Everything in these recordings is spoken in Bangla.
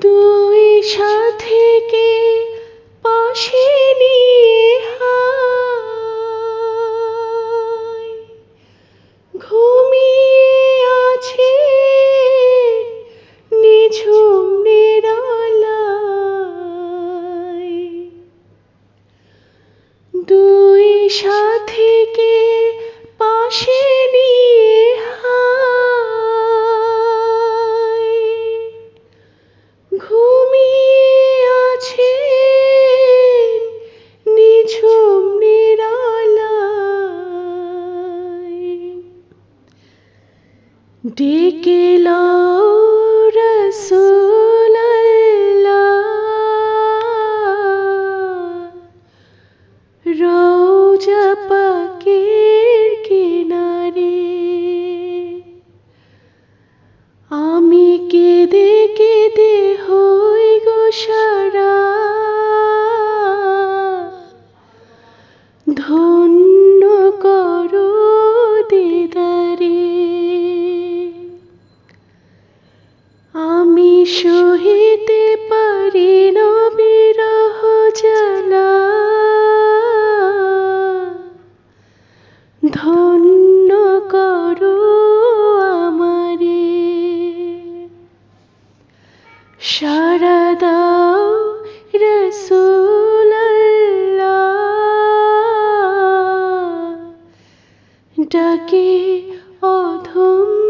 দুই সাথে কে পাশে ডেকে লও রাসূলাল্লাহ ধন্য করো আমারে। সারা দাও ডাকে অধম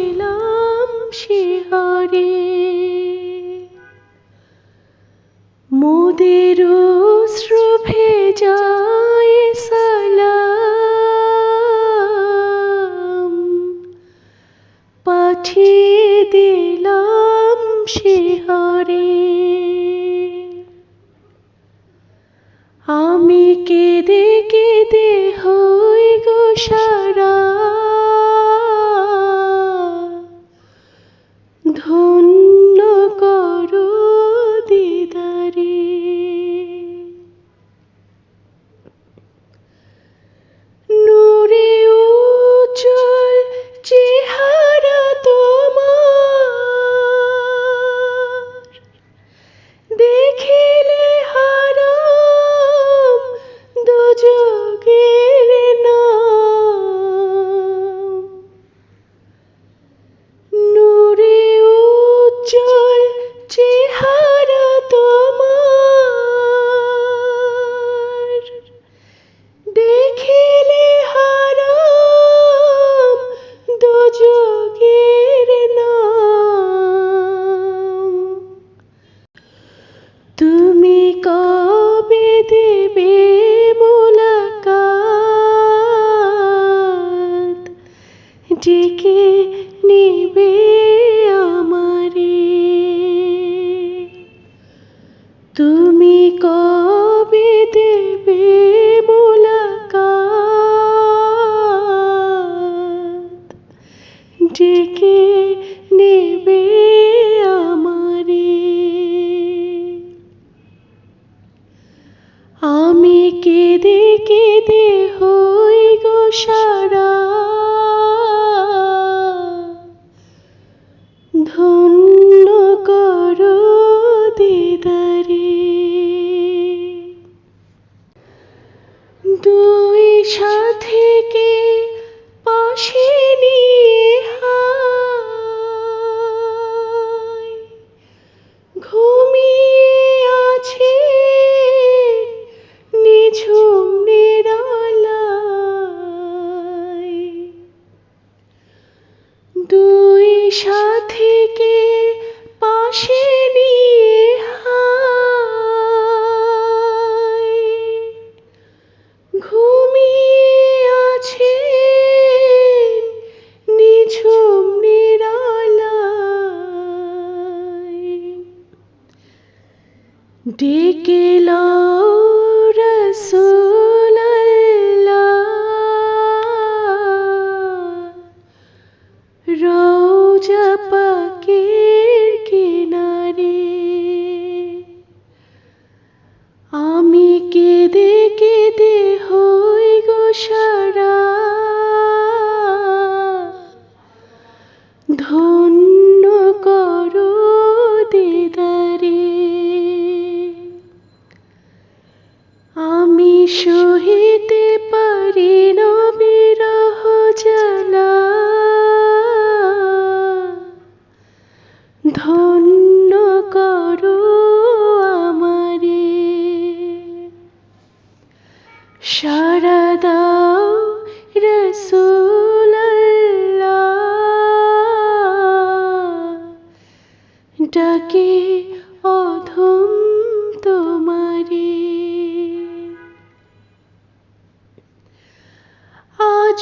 শিহরে। মোদের অশ্রু যায় সালাম। পাঠিয়ে দিলাম শিহরে। আমি কেঁদে কেঁদে হই গো ডেকে নিবে আমারে। তুমি কবে দেবে মোলাকাত? ডেকে নেবে আমারে। আমি কেঁদে কেঁদে হই গো সারা ছ डेकेलु ধন্য করো আমারে। সারা দাও ডাকে অধম তোমারে। আজ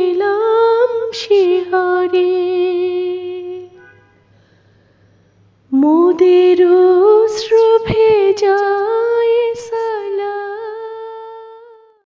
সে হরে মোদের যা